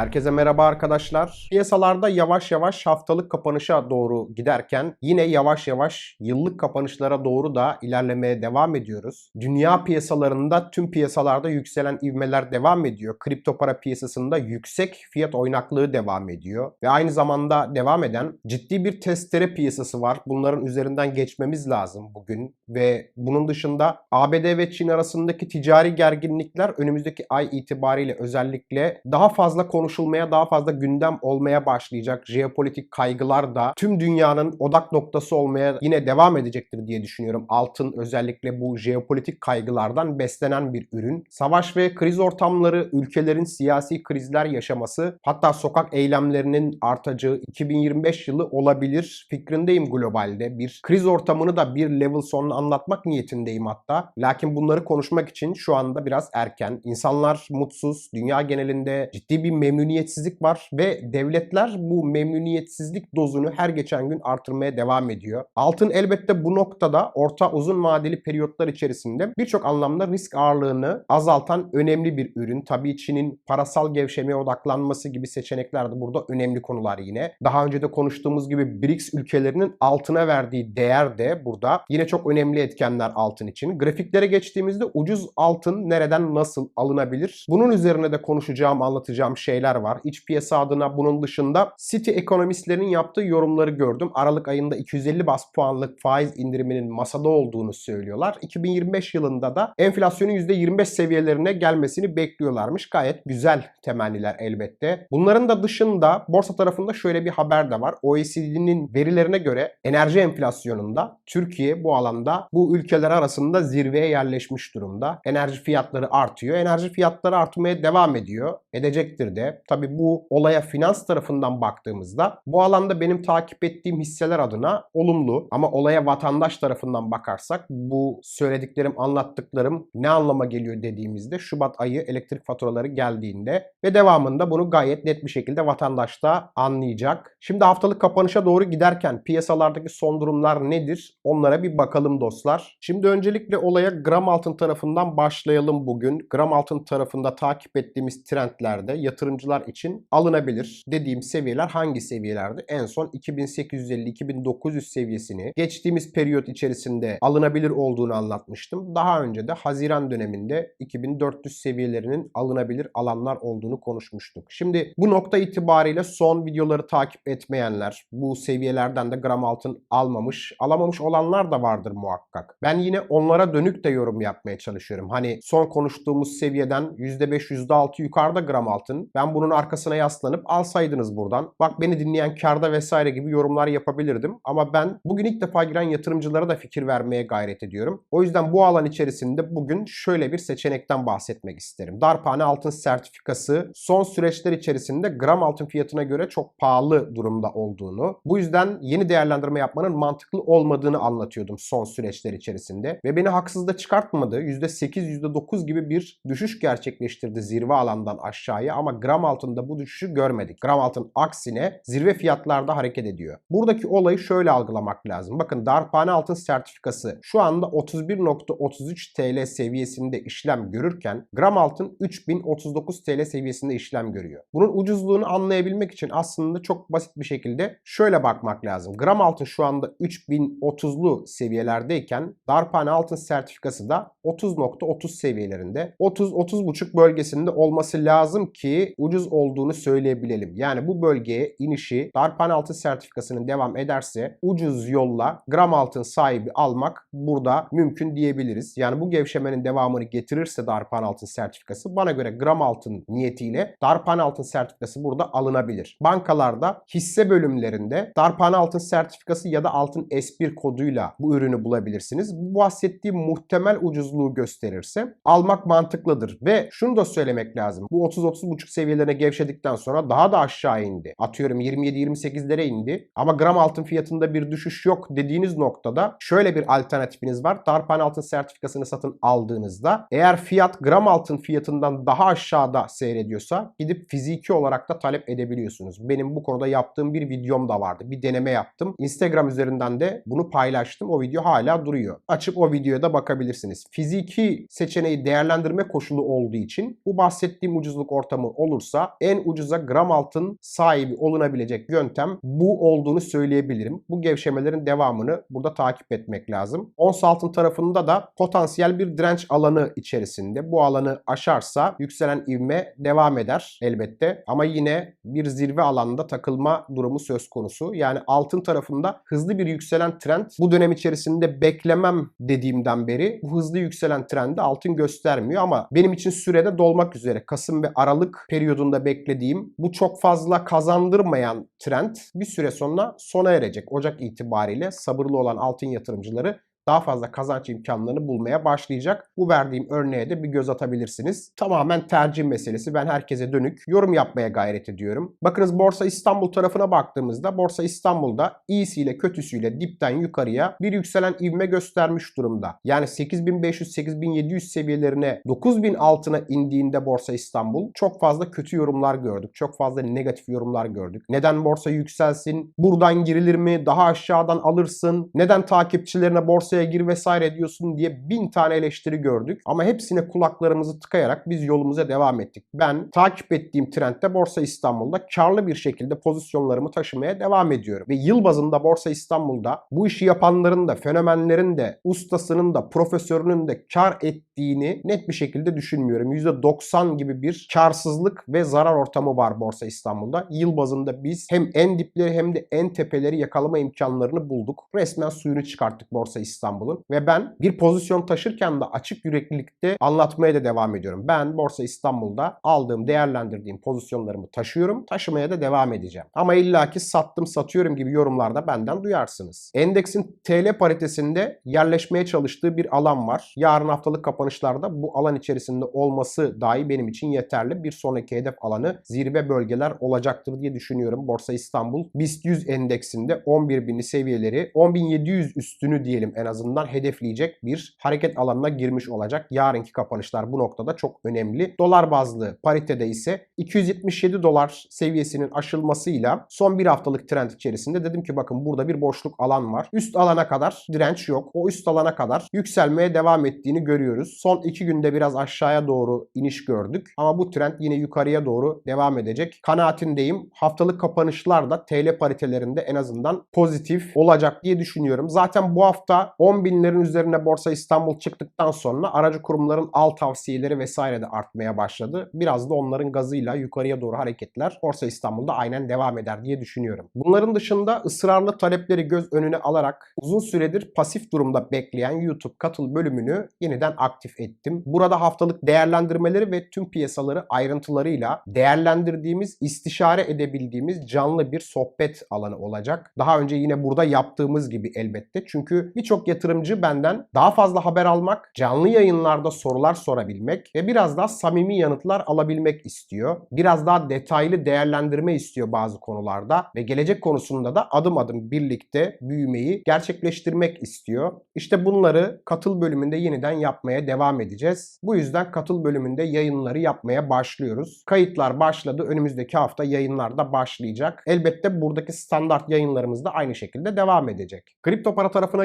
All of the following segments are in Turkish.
Herkese merhaba arkadaşlar. Piyasalarda yavaş yavaş haftalık kapanışa doğru giderken yine yavaş yavaş yıllık kapanışlara doğru da ilerlemeye devam ediyoruz. Dünya piyasalarında tüm piyasalarda yükselen ivmeler devam ediyor. Kripto para piyasasında yüksek fiyat oynaklığı devam ediyor. Ve aynı zamanda devam eden ciddi bir testere piyasası var. Bunların üzerinden geçmemiz lazım bugün. Ve bunun dışında ABD ve Çin arasındaki ticari gerginlikler önümüzdeki ay itibariyle özellikle daha fazla konuşulmaya, daha fazla gündem olmaya başlayacak. Jeopolitik kaygılar da tüm dünyanın odak noktası olmaya yine devam edecektir diye düşünüyorum. Altın özellikle bu jeopolitik kaygılardan beslenen bir ürün. Savaş ve kriz ortamları, ülkelerin siyasi krizler yaşaması, hatta sokak eylemlerinin artacağı 2025 yılı olabilir fikrindeyim globalde. Bir kriz ortamını da bir level sonra anlatmak niyetindeyim hatta. Lakin bunları konuşmak için şu anda biraz erken. İnsanlar mutsuz, dünya genelinde ciddi bir memnuniyetsizlik var ve devletler bu memnuniyetsizlik dozunu her geçen gün artırmaya devam ediyor. Altın elbette bu noktada orta uzun vadeli periyotlar içerisinde birçok anlamda risk ağırlığını azaltan önemli bir ürün. Tabii Çin'in parasal gevşemeye odaklanması gibi seçenekler de burada önemli konular yine. Daha önce de konuştuğumuz gibi BRICS ülkelerinin altına verdiği değer de burada yine çok önemli etkenler altın için. Grafiklere geçtiğimizde ucuz altın nereden nasıl alınabilir? Bunun üzerine de konuşacağım, anlatacağım şeyler var. İç piyasa adına bunun dışında City ekonomistlerin yaptığı yorumları gördüm. Aralık ayında 250 bas puanlık faiz indiriminin masada olduğunu söylüyorlar. 2025 yılında da enflasyonun %25 seviyelerine gelmesini bekliyorlarmış. Gayet güzel temenniler elbette. Bunların da dışında borsa tarafında şöyle bir haber de var. OECD'nin verilerine göre enerji enflasyonunda Türkiye bu alanda bu ülkeler arasında zirveye yerleşmiş durumda. Enerji fiyatları artıyor. Enerji fiyatları artmaya devam ediyor. Edecektir de. Tabi bu olaya finans tarafından baktığımızda bu alanda benim takip ettiğim hisseler adına olumlu ama olaya vatandaş tarafından bakarsak bu söylediklerim, anlattıklarım ne anlama geliyor dediğimizde Şubat ayı elektrik faturaları geldiğinde ve devamında bunu gayet net bir şekilde vatandaş da anlayacak. Şimdi haftalık kapanışa doğru giderken piyasalardaki son durumlar nedir? Onlara bir bakalım dostlar. Şimdi öncelikle olaya gram altın tarafından başlayalım bugün. Gram altın tarafında takip ettiğimiz trendlerde yatırımcılar için alınabilir dediğim seviyeler hangi seviyelerde? En son 2850-2900 seviyesini geçtiğimiz periyot içerisinde alınabilir olduğunu anlatmıştım. Daha önce de Haziran döneminde 2400 seviyelerinin alınabilir alanlar olduğunu konuşmuştuk. Şimdi bu nokta itibariyle son videoları takip etmeyenler, bu seviyelerden de gram altın almamış, alamamış olanlar da vardır muhakkak. Ben yine onlara dönük de yorum yapmaya çalışıyorum. Hani son konuştuğumuz seviyeden %5, %6 yukarıda gram altın. Ben bunun arkasına yaslanıp alsaydınız buradan. Bak beni dinleyen karda vesaire gibi yorumlar yapabilirdim. Ama ben bugün ilk defa giren yatırımcılara da fikir vermeye gayret ediyorum. O yüzden bu alan içerisinde bugün şöyle bir seçenekten bahsetmek isterim. Darphane altın sertifikası son süreçler içerisinde gram altın fiyatına göre çok pahalı durumda olduğunu, bu yüzden yeni değerlendirme yapmanın mantıklı olmadığını anlatıyordum son süreçler içerisinde. Ve beni haksız da çıkartmadı. %8, %9 gibi bir düşüş gerçekleştirdi zirve alandan aşağıya ama gram altında bu düşüşü görmedik. Gram altın aksine zirve fiyatlarda hareket ediyor. Buradaki olayı şöyle algılamak lazım. Bakın darphane altın sertifikası şu anda 31.33 TL seviyesinde işlem görürken gram altın 3039 TL seviyesinde işlem görüyor. Bunun ucuzluğunu anlayabilmek için aslında çok basit bir şekilde şöyle bakmak lazım. Gram altın şu anda 3030'lu seviyelerdeyken darphane altın sertifikası da 30.30 seviyelerinde. 30-30.5 bölgesinde olması lazım ki ucuz olduğunu söyleyebilelim. Yani bu bölgeye inişi darphane altın sertifikasının devam ederse ucuz yolla gram altın sahibi almak burada mümkün diyebiliriz. Yani bu gevşemenin devamını getirirse darphane altın sertifikası bana göre gram altın niyetiyle darphane altın sertifikası burada alınabilir. Bankalarda hisse bölümlerinde darphane altın sertifikası ya da altın S1 koduyla bu ürünü bulabilirsiniz. Bu bahsettiğim muhtemel ucuzluğu gösterirse almak mantıklıdır. Ve şunu da söylemek lazım. Bu 30-30,5 seviyelerine gevşedikten sonra daha da aşağı indi. Atıyorum 27-28'lere indi. Ama gram altın fiyatında bir düşüş yok dediğiniz noktada şöyle bir alternatifiniz var. Darphane altın sertifikasını satın aldığınızda eğer fiyat gram altın fiyatından daha aşağıda seyrediyorsa gidip fiziki olarak da talep edebiliyorsunuz. Benim bu konuda yaptığım bir videom da vardı. Bir deneme yaptım. Instagram üzerinden de bunu paylaştım. O video hala duruyor. Açıp o videoya da bakabilirsiniz. Fiziki seçeneği değerlendirme koşulu olduğu için bu bahsettiğim ucuzluk ortamı olursa olursa en ucuza gram altın sahibi olunabilecek yöntem bu olduğunu söyleyebilirim. Bu gevşemelerin devamını burada takip etmek lazım. Ons altın tarafında da potansiyel bir direnç alanı içerisinde. Bu alanı aşarsa yükselen ivme devam eder elbette. Ama yine bir zirve alanında takılma durumu söz konusu. Yani altın tarafında hızlı bir yükselen trend bu dönem içerisinde beklemem dediğimden beri bu hızlı yükselen trendi altın göstermiyor ama benim için sürede dolmak üzere Kasım ve Aralık periyodunda beklediğim bu çok fazla kazandırmayan trend bir süre sonra sona erecek. Ocak itibariyle sabırlı olan altın yatırımcıları daha fazla kazanç imkanlarını bulmaya başlayacak. Bu verdiğim örneğe de bir göz atabilirsiniz. Tamamen tercih meselesi. Ben herkese dönük yorum yapmaya gayret ediyorum. Bakınız Borsa İstanbul tarafına baktığımızda Borsa İstanbul'da iyisiyle kötüsüyle dipten yukarıya bir yükselen ivme göstermiş durumda. Yani 8500-8700 seviyelerine 9000 altına indiğinde Borsa İstanbul çok fazla kötü yorumlar gördük. Çok fazla negatif yorumlar gördük. Neden borsa yükselsin? Buradan girilir mi? Daha aşağıdan alırsın? Neden takipçilerine borsaya gir vesaire diyorsun diye bin tane eleştiri gördük. Ama hepsine kulaklarımızı tıkayarak biz yolumuza devam ettik. Ben takip ettiğim trendde Borsa İstanbul'da karlı bir şekilde pozisyonlarımı taşımaya devam ediyorum. Ve yıl bazında Borsa İstanbul'da bu işi yapanların da, fenomenlerin de, ustasının da, profesörünün de kar ettiğini net bir şekilde düşünmüyorum. %90 gibi bir karsızlık ve zarar ortamı var Borsa İstanbul'da. Yıl bazında biz hem en dipleri hem de en tepeleri yakalama imkanlarını bulduk. Resmen suyunu çıkarttık Borsa İstanbul'un. Ve ben bir pozisyon taşırken de açık yüreklilikte anlatmaya da devam ediyorum. Ben Borsa İstanbul'da aldığım, değerlendirdiğim pozisyonlarımı taşıyorum. Taşımaya da devam edeceğim. Ama illaki sattım, satıyorum gibi yorumlarda benden duyarsınız. Endeksin TL paritesinde yerleşmeye çalıştığı bir alan var. Yarın haftalık kapanışlarda bu alan içerisinde olması dahi benim için yeterli. Bir sonraki hedef alanı zirve bölgeler olacaktır diye düşünüyorum. Borsa İstanbul BIST 100 endeksinde 11.000'li seviyeleri 10.700 üstünü diyelim en azından hedefleyecek bir hareket alanına girmiş olacak. Yarınki kapanışlar bu noktada çok önemli. Dolar bazlı paritede ise 277 dolar seviyesinin aşılmasıyla son bir haftalık trend içerisinde dedim ki bakın burada bir boşluk alan var. Üst alana kadar direnç yok. O üst alana kadar yükselmeye devam ettiğini görüyoruz. Son iki günde biraz aşağıya doğru iniş gördük. Ama bu trend yine yukarıya doğru devam edecek. Kanaatindeyim. Haftalık kapanışlar da TL paritelerinde en azından pozitif olacak diye düşünüyorum. Zaten bu hafta 10 binlerin üzerine Borsa İstanbul çıktıktan sonra aracı kurumların al tavsiyeleri vesaire de artmaya başladı. Biraz da onların gazıyla yukarıya doğru hareketler Borsa İstanbul'da aynen devam eder diye düşünüyorum. Bunların dışında ısrarlı talepleri göz önüne alarak uzun süredir pasif durumda bekleyen YouTube katıl bölümünü yeniden aktif ettim. Burada haftalık değerlendirmeleri ve tüm piyasaları ayrıntılarıyla değerlendirdiğimiz, istişare edebildiğimiz canlı bir sohbet alanı olacak. Daha önce yine burada yaptığımız gibi elbette. Çünkü birçok yatırımcı benden daha fazla haber almak, canlı yayınlarda sorular sorabilmek ve biraz daha samimi yanıtlar alabilmek istiyor. Biraz daha detaylı değerlendirme istiyor bazı konularda ve gelecek konusunda da adım adım birlikte büyümeyi gerçekleştirmek istiyor. İşte bunları katıl bölümünde yeniden yapmaya devam edeceğiz. Bu yüzden katıl bölümünde yayınları yapmaya başlıyoruz. Kayıtlar başladı. Önümüzdeki hafta yayınlar da başlayacak. Elbette buradaki standart yayınlarımız da aynı şekilde devam edecek. Kripto para tarafına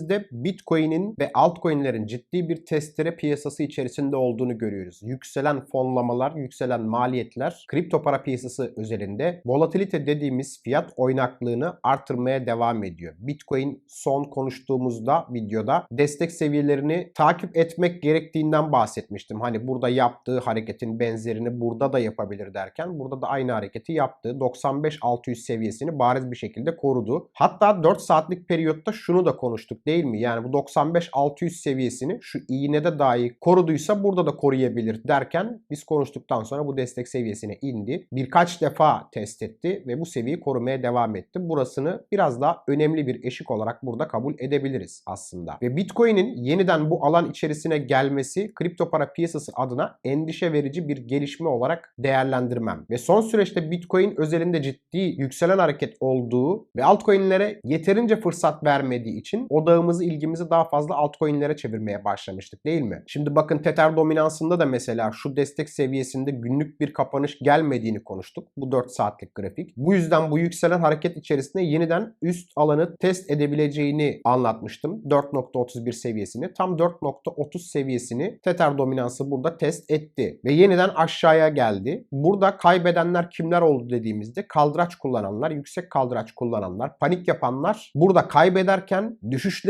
geldiğimizde Bitcoin'in ve altcoin'lerin ciddi bir testere piyasası içerisinde olduğunu görüyoruz. Yükselen fonlamalar, yükselen maliyetler kripto para piyasası özelinde volatilite dediğimiz fiyat oynaklığını artırmaya devam ediyor. Bitcoin son konuştuğumuzda videoda destek seviyelerini takip etmek gerektiğinden bahsetmiştim. Hani burada yaptığı hareketin benzerini burada da yapabilir derken burada da aynı hareketi yaptı. 95-600 seviyesini bariz bir şekilde korudu. Hatta 4 saatlik periyotta şunu da konuştuk değil mi? Yani bu 95-600 seviyesini şu iğnede dahi koruduysa burada da koruyabilir derken biz konuştuktan sonra bu destek seviyesine indi. Birkaç defa test etti ve bu seviyeyi korumaya devam etti. Burasını biraz daha önemli bir eşik olarak burada kabul edebiliriz aslında. Ve Bitcoin'in yeniden bu alan içerisine gelmesi kripto para piyasası adına endişe verici bir gelişme olarak değerlendirmem. Ve son süreçte Bitcoin özelinde ciddi yükselen hareket olduğu ve altcoin'lere yeterince fırsat vermediği için odağımı odağımızı, ilgimizi daha fazla altcoin'lere çevirmeye başlamıştık değil mi? Şimdi bakın Tether dominansında da mesela şu destek seviyesinde günlük bir kapanış gelmediğini konuştuk. Bu 4 saatlik grafik. Bu yüzden bu yükselen hareket içerisinde yeniden üst alanı test edebileceğini anlatmıştım. 4.31 seviyesini. Tam 4.30 seviyesini Tether dominansı burada test etti. Ve yeniden aşağıya geldi. Burada kaybedenler kimler oldu dediğimizde kaldıraç kullananlar, yüksek kaldıraç kullananlar, panik yapanlar burada kaybederken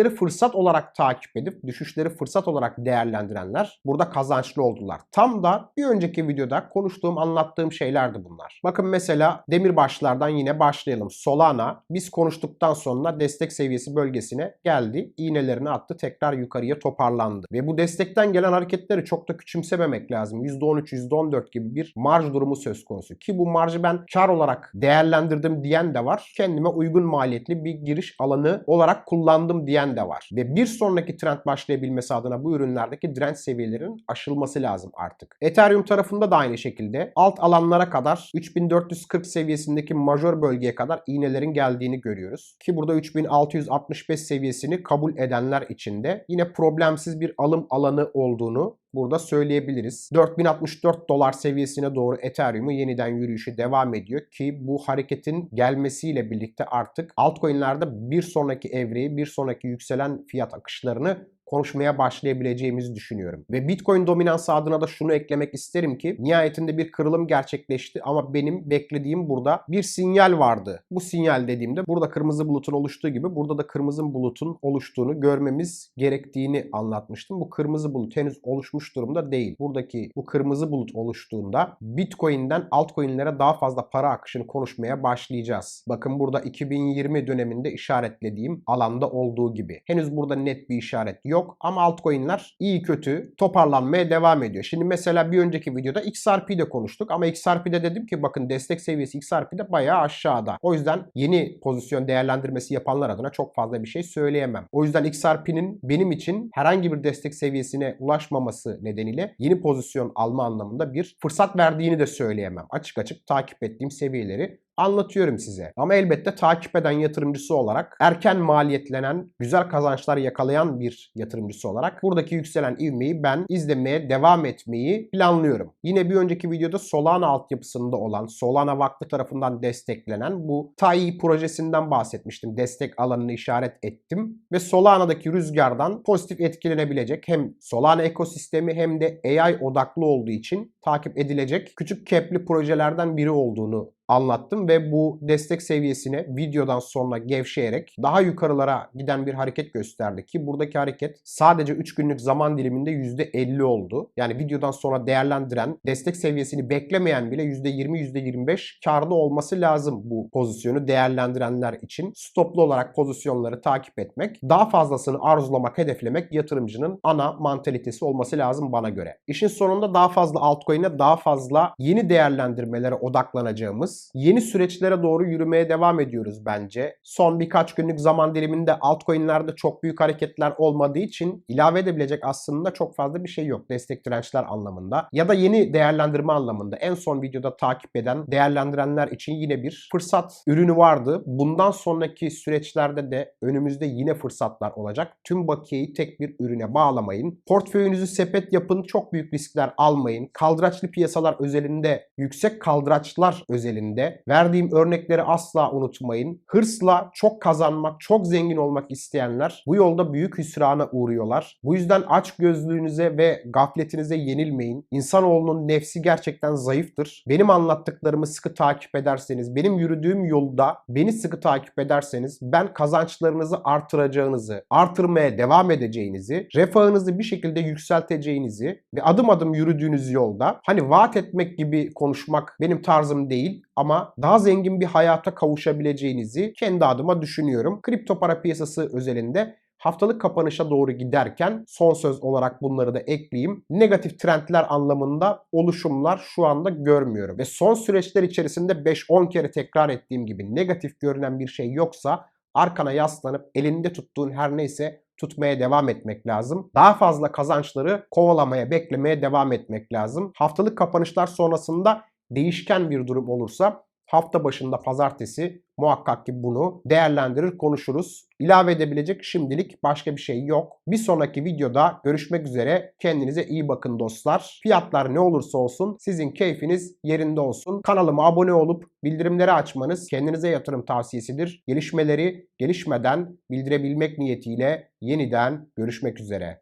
düşüşleri fırsat olarak takip edip düşüşleri fırsat olarak değerlendirenler burada kazançlı oldular. Tam da bir önceki videoda konuştuğum, anlattığım şeylerdi bunlar. Bakın mesela demirbaşlardan yine başlayalım. Solana biz konuştuktan sonra destek seviyesi bölgesine geldi. İğnelerini attı. Tekrar yukarıya toparlandı. Ve bu destekten gelen hareketleri çok da küçümsememek lazım. %13, %14 gibi bir marj durumu söz konusu. Ki bu marjı ben kar olarak değerlendirdim diyen de var. Kendime uygun maliyetli bir giriş alanı olarak kullandım diyen de var. Ve bir sonraki trend başlayabilmesi adına bu ürünlerdeki direnç seviyelerinin aşılması lazım artık. Ethereum tarafında da aynı şekilde alt alanlara kadar 3440 seviyesindeki majör bölgeye kadar iğnelerin geldiğini görüyoruz. Ki burada 3665 seviyesini kabul edenler için de yine problemsiz bir alım alanı olduğunu burada söyleyebiliriz. 4064 dolar seviyesine doğru Ethereum'u yeniden yürüyüşü devam ediyor ki bu hareketin gelmesiyle birlikte artık altcoin'lerde bir sonraki evreyi, bir sonraki yükselen fiyat akışlarını konuşmaya başlayabileceğimizi düşünüyorum. Ve Bitcoin dominansı adına da şunu eklemek isterim ki nihayetinde bir kırılım gerçekleşti ama benim beklediğim burada bir sinyal vardı. Bu sinyal dediğimde burada kırmızı bulutun oluştuğu gibi burada da kırmızı bulutun oluştuğunu görmemiz gerektiğini anlatmıştım. Bu kırmızı bulut henüz oluşmuş durumda değil. Buradaki bu kırmızı bulut oluştuğunda Bitcoin'den altcoin'lere daha fazla para akışını konuşmaya başlayacağız. Bakın burada 2020 döneminde işaretlediğim alanda olduğu gibi. Henüz burada net bir işaret yok yok ama altcoin'ler iyi kötü toparlanmaya devam ediyor. Şimdi mesela bir önceki videoda XRP'de konuştuk ama XRP'de dedim ki bakın destek seviyesi XRP'de bayağı aşağıda. O yüzden yeni pozisyon değerlendirmesi yapanlar adına çok fazla bir şey söyleyemem. O yüzden XRP'nin benim için herhangi bir destek seviyesine ulaşmaması nedeniyle yeni pozisyon alma anlamında bir fırsat verdiğini de söyleyemem. Açık açık takip ettiğim seviyeleri anlatıyorum size. Ama elbette takip eden yatırımcısı olarak erken maliyetlenen, güzel kazançlar yakalayan bir yatırımcısı olarak buradaki yükselen ivmeyi ben izlemeye devam etmeyi planlıyorum. Yine bir önceki videoda Solana altyapısında olan, Solana Vakfı tarafından desteklenen bu TAI projesinden bahsetmiştim. Destek alanını işaret ettim ve Solana'daki rüzgardan pozitif etkilenebilecek hem Solana ekosistemi hem de AI odaklı olduğu için takip edilecek küçük kepli projelerden biri olduğunu anlattım ve bu destek seviyesine videodan sonra gevşeyerek daha yukarılara giden bir hareket gösterdi ki buradaki hareket sadece 3 günlük zaman diliminde %50 oldu. Yani videodan sonra değerlendiren, destek seviyesini beklemeyen bile %20 %25 karda olması lazım bu pozisyonu değerlendirenler için. Stoplu olarak pozisyonları takip etmek, daha fazlasını arzulamak, hedeflemek yatırımcının ana mantalitesi olması lazım bana göre. İşin sonunda daha fazla altcoin'e daha fazla yeni değerlendirmelere odaklanacağımız Yeni süreçlere doğru yürümeye devam ediyoruz bence. Son birkaç günlük zaman diliminde altcoin'lerde çok büyük hareketler olmadığı için ilave edebilecek aslında çok fazla bir şey yok destek dirençler anlamında. Ya da yeni değerlendirme anlamında. En son videoda takip eden değerlendirenler için yine bir fırsat ürünü vardı. Bundan sonraki süreçlerde de önümüzde yine fırsatlar olacak. Tüm bakiyeyi tek bir ürüne bağlamayın. Portföyünüzü sepet yapın. Çok büyük riskler almayın. Kaldıraçlı piyasalar özelinde yüksek kaldıraçlar özelinde verdiğim örnekleri asla unutmayın. Hırsla çok kazanmak, çok zengin olmak isteyenler bu yolda büyük hüsrana uğruyorlar. Bu yüzden aç gözlüğünüze ve gafletinize yenilmeyin. İnsanoğlunun nefsi gerçekten zayıftır. Benim anlattıklarımı sıkı takip ederseniz, benim yürüdüğüm yolda beni sıkı takip ederseniz ben kazançlarınızı artıracağınızı, artırmaya devam edeceğinizi, refahınızı bir şekilde yükselteceğinizi ve adım adım yürüdüğünüz yolda hani vaat etmek gibi konuşmak benim tarzım değil ama daha zengin bir hayata kavuşabileceğinizi kendi adıma düşünüyorum. Kripto para piyasası özelinde haftalık kapanışa doğru giderken son söz olarak bunları da ekleyeyim. Negatif trendler anlamında oluşumlar şu anda görmüyorum. Ve son süreçler içerisinde 5-10 kere tekrar ettiğim gibi negatif görünen bir şey yoksa arkana yaslanıp elinde tuttuğun her neyse tutmaya devam etmek lazım. Daha fazla kazançları kovalamaya, beklemeye devam etmek lazım. Haftalık kapanışlar sonrasında değişken bir durum olursa hafta başında pazartesi muhakkak ki bunu değerlendirir konuşuruz. İlave edebilecek şimdilik başka bir şey yok. Bir sonraki videoda görüşmek üzere. Kendinize iyi bakın dostlar. Fiyatlar ne olursa olsun sizin keyfiniz yerinde olsun. Kanalıma abone olup bildirimleri açmanız kendinize yatırım tavsiyesidir. Gelişmeleri gelişmeden bildirebilmek niyetiyle yeniden görüşmek üzere.